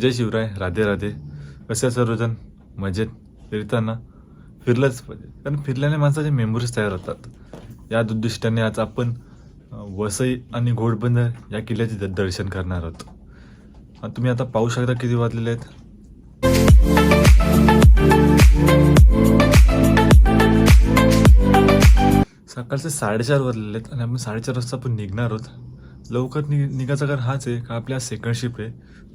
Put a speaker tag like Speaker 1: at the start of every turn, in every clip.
Speaker 1: जय शिवराय राधे राधे. कसे सर्वजण? मजेत? फिरताना? फिरलंच पाहिजे. कारण फिरल्याने माणसाचे मेमोरीज तयार होतात. या उद्दिष्टाने आज आपण वसई आणि घोडबंदर या किल्ल्याचे द- दर्शन करणार आहोत. तुम्ही आता पाहू शकता किती वाजलेले आहेत. सकाळचे साडेचार वाजलेले आहेत आणि आपण साडेचार वाजता आपण निघणार आहोत. लवकर नि निघायचा कारण हाच आहे का आपल्या सेकंड शिफ्ट आहे.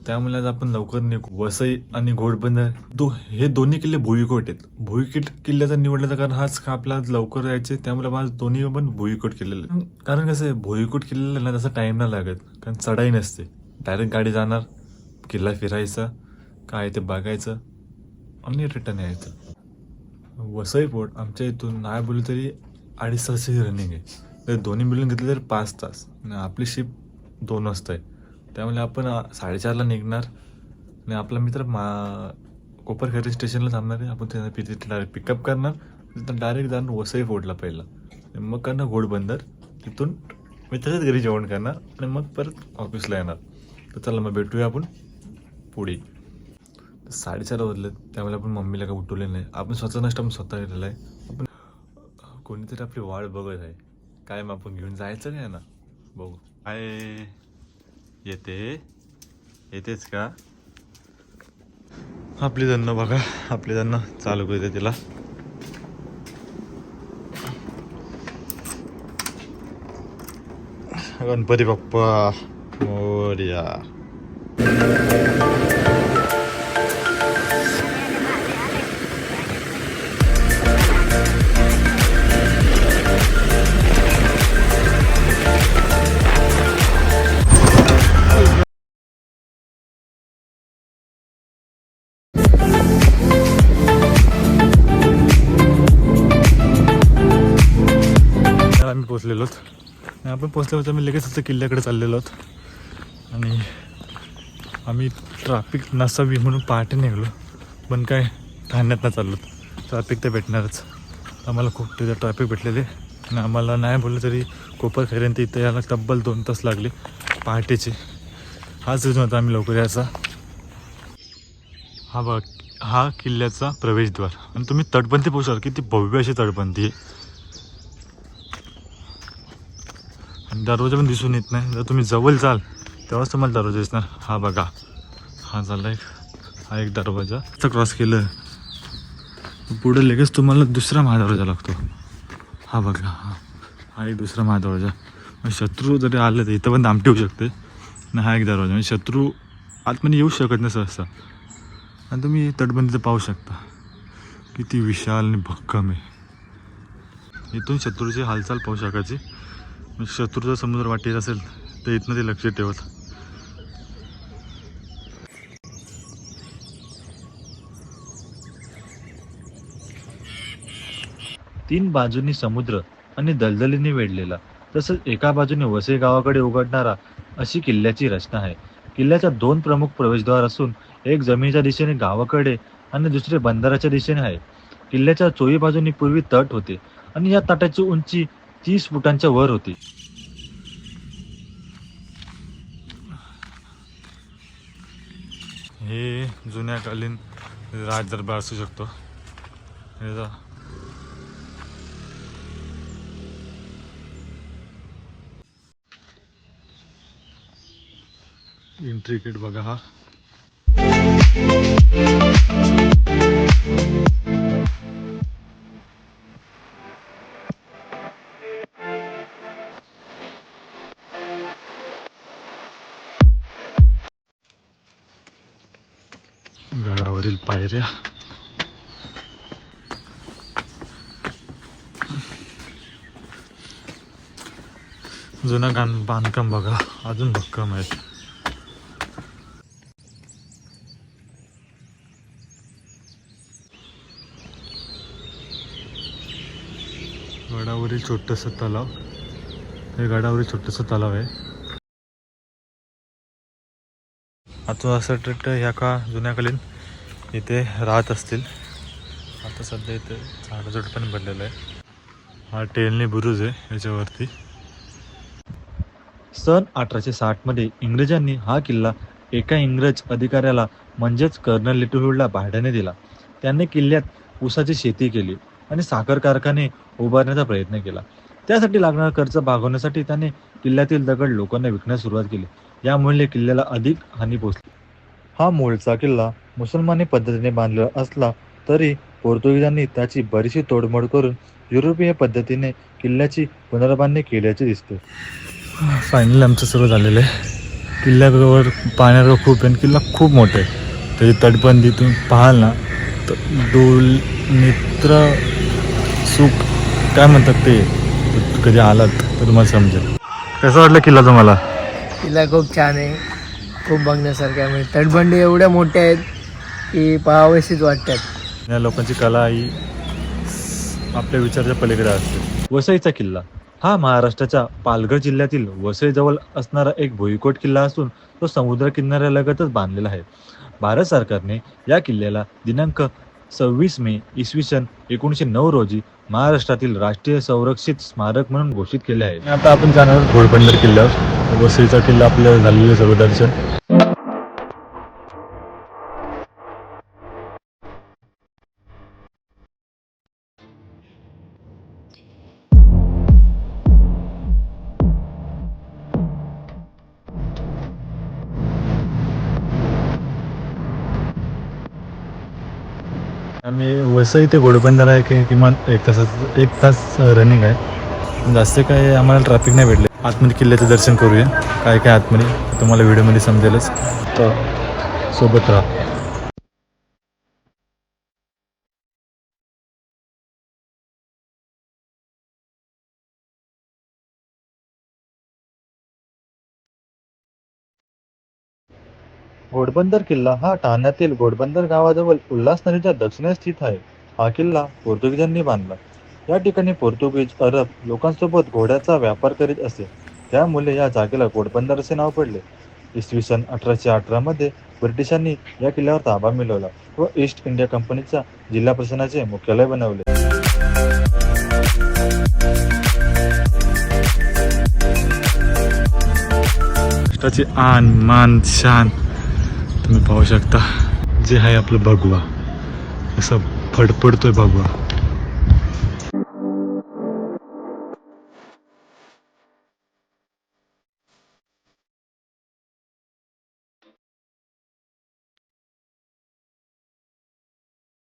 Speaker 1: त्यामुळे आज आपण लवकर निघू. वसई आणि घोडबंदर दो हे दोन्ही किल्ले भुईकोट आहेत. भुईकोट किल्ल्याचा निवडल्याचा कारण हाच का आपला आज लवकर यायचे त्यामुळे माझ दोन्ही पण भुईकोट किल्ल्याला आहेत. कारण कसं आहे भुईकोट किल्ल्याला ना तसा टाईम नाही लागत. कारण चढाई नसते. डायरेक्ट गाडी जाणार किल्ला फिरायचा काय ते बघायचं आणि रिटर्न यायचं. वसई पोर्ट आमच्या इथून नाही बोललं तरी अडीच तासाची रनिंग आहे. तर दोन्ही मिळून घेतले तर पाच तास. आणि आपली शिप दोन वाजता आहे त्यामुळे आपण साडेचारला निघणार. आणि आपला मित्र मा कोपरखरी स्टेशनला थांबणार आहे. आपण त्यांना तिथे डायरेक्ट पिकअप करणार. तिथं डायरेक्ट जाणार वसई फोडला पहिला. मग करणार घोडबंदर. तिथून मित्राच्याच घरी जेवण करणार. आणि मग परत ऑफिसला येणार. तर चला मग भेटूया आपण पुढे. साडेचार वाजले त्यामुळे आपण मम्मीला काय उठवले नाही. आपण स्वतः नष्ट आपण स्वतः केलेला आहे. आपण कोणीतरी आपली वाट बघत आहे. काय आपण घेऊन जायचं काय ना बघू काय येते येतेच का आपली धन्न बघा आपली धन्न चालू करते तिला गणपती बाप्पा मोर्या पोचलेलो आहोत. आपण पोचल्यावर आम्ही लगेच असं किल्ल्याकडे चाललेलो आहोत. आणि आम्ही ट्रॅफिक नसावी म्हणून पहाटे निघालो. पण काय ठाण्यात ना चाललो. ट्रॅफिक तर भेटणारच. आम्हाला खूप तिथे ट्रॅफिक भेटलेले. आणि आम्हाला नाही बोललं तरी कोपर खैऱ्यांत इथं यायला तब्बल दोन तास लागले. पहाटेचे. हाच रिझन होता आम्ही लवकर यायचा. हा बघ हा किल्ल्याचा प्रवेशद्वार. आणि तुम्ही तटबंदी पोहोचाल किती भव्य अशी तटबंदी आहे. आणि दरवाजा पण दिसून येत नाही. जर तुम्ही जवळ जाल तेव्हाच तुम्हाला दरवाजा दिसणार. हा बघा. हा झाला एक हा एक दरवाजा. तर क्रॉस केलं. पुढे लगेच तुम्हाला दुसरा महादरवाजा लागतो. हा बघा हा. हा एक दुसरा महादरवाजा. मग शत्रू जरी आले तर इथं पण दामटे होऊ शकते. ना हा एक दरवाजा. म्हणजे शत्रू आतमध्ये येऊ शकत नाही सहसा. आणि तुम्ही तटबंदीचं पाहू शकता. किती विशाल आणि भक्कम आहे. इथून शत्रूची हालचाल पाहू शकायची. शत्रूचा समुद्र वाटेत असेल तर इथनं ते लक्ष ठेवत.
Speaker 2: तीन बाजूंनी समुद्र आणि दलदलीने वेढलेला तसंच एका बाजूने वसे गावाकडे उघडणारा अशी किल्ल्याची रचना आहे. किल्ल्याच्या दोन प्रमुख प्रवेशद्वार असून एक जमिनीच्या दिशेने गावाकडे आणि दुसरे बंदराच्या दिशेने आहे. किल्ल्याच्या चोही बाजूनी पूर्वी तट होते आणि या तटाची उंची तीस फुटांच्या वर होती.
Speaker 1: हे जुन्या कालीन राजदरबार असू शकतो. हे इंट्रिकेट बघा हा. पायऱ्या. जुनं गाण बांधकाम बघा अजून भक्कम आहे गडावरील छोटस तलाव. हे गडावरील छोटस तलाव आहे. आता असं वाटतं ह्या का जुन्याकालीन? इथे राहत असतील. आता सध्या इथे झाडाझुड पण बनलेलं आहे. हा टेलनी बुरुज आहे याच्यावरती.
Speaker 2: सन अठराशे साठमध्ये इंग्रजांनी हा किल्ला एका इंग्रज अधिकाऱ्याला म्हणजेच कर्नल लिटूहूडला भाड्याने दिला. त्यांनी किल्ल्यात ऊसाची शेती केली आणि साखर कारखाने उभारण्याचा प्रयत्न केला. त्यासाठी लागणारा खर्च भागवण्यासाठी त्याने किल्ल्यातील दगड लोकांना विकण्यास सुरुवात केली. यामुळे किल्ल्याला अधिक हानी पोचली हा मूळचा किल्ला मुसलमानी पद्धतीने बांधलेला असला तरी पोर्तुगीजांनी त्याची बरीचशी तोडमोड करून युरोपीय पद्धतीने किल्ल्याची पुनर्बांधणी केल्याचे दिसते.
Speaker 1: फायनली आमचं सर्व झालेलं आहे. किल्ल्यावर पाण्यावर खूप आहे आणि किल्ला खूप मोठा आहे. त्याची तटबंदी तुम्ही पाहाल ना तर डोल नेत्र सुख काय म्हणतात ते? कधी आलात तर तुम्हाला समजेल. कसं वाटलं किल्ला तुम्हाला?
Speaker 3: किल्ला खूप छान आहे. खूप बघण्यासारख्या म्हणजे तटबंदी एवढ्या मोठ्या आहेत की पाहावेशीच वाटतात.
Speaker 1: या लोकांची कला ही आपल्या विचाराच्या पलीकडे असते.
Speaker 2: वसईचा किल्ला. हा महाराष्ट्राच्या पालघर जिल्ह्यातील वसईजवळ असणारा एक भुईकोट किल्ला असून तो समुद्र किनाऱ्यालगतच बांधलेला आहे. भारत सरकारने या किल्ल्याला दिनांक सव्वीस मे इसवी सन एकोणीसशे नऊ रोजी महाराष्ट्रातील राष्ट्रीय संरक्षित स्मारक म्हणून घोषित केले आहे.
Speaker 1: आता आपण जाणार आहोत घोडबंदर किल्ल्यावर. वसईचा किल्ला आपल्याला झालेलं सर्व आम्ही वसई ते घोडबंदर आहे किमान एक तासाचं एक तास रनिंग आहे. जास्त काय आम्हाला ट्रॅफिक नाही भेटले. आतमध्ये किल्ल्याचं दर्शन करूया. काय काय आतमध्ये तुम्हाला व्हिडिओमध्ये समजेलच. तर सोबत राहा.
Speaker 2: घोडबंदर किल्ला हा ठाण्यातील घोडबंदर गावाजवळ उल्हास नदीच्या दक्षिणेस स्थित आहे. हा किल्ला पोर्तुगीजांनी बांधला. या ठिकाणी पोर्तुगीज अरब लोकांसोबत घोड्याचा व्यापार करीत असे. त्यामुळे या जागेला घोडबंदर असे नाव पडले. इसवी सन अठराशे अठरा मध्ये ब्रिटिशांनी या किल्ल्यावर ताबा मिळवला व ईस्ट इंडिया कंपनीच्या जिल्हा प्रशासनाचे मुख्यालय बनवले.
Speaker 1: आन मान शान तुम्ही पाहू शकता. जे आहे आपलं भगवा. असं फडफडतोय भगवा.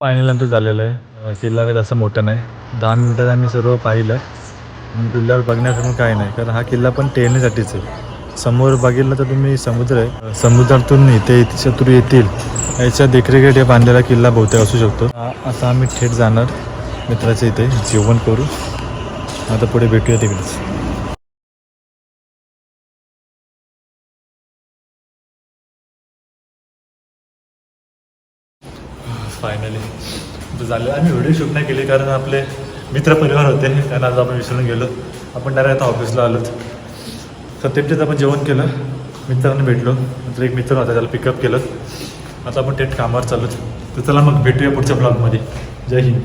Speaker 1: फायनल झालेलं आहे. किल्ला काही जास्त मोठा नाही. दहा मिनिटात आम्ही सर्व पाहिलं. किल्ल्यावर बघण्यासाठी काही नाही. कारण हा किल्ला पण टेरणीसाठीच आहे. समोर बघितलं तर तुम्ही समुद्र आहे. समुद्रातून इथे शत्रू येतील. याच्या देखरेखीत हे बांधलेला किल्ला बहुतेक असू शकतो. आ- आता आम्ही थेट जाणार मित्राच्या इथे. जेवण करू. आता पुढे भेटूया तिकडेच. फायनली झालं. आम्ही व्हिडिओ शूट नाही केली कारण आपले मित्रपरिवार होते. त्यांना आज आपण विसरून गेलो. आपण डायरेक्ट आता ऑफिसला आलोत. सत्यमच्यात आपण जेवण केलं. मित्रांना भेटलो. नंतर एक मित्र होता त्याला पिकअप केलं. आता आपण थेट कामावर चालूच तर चला मग भेटूया पुढच्या ब्लॉगमध्ये जय हिंद.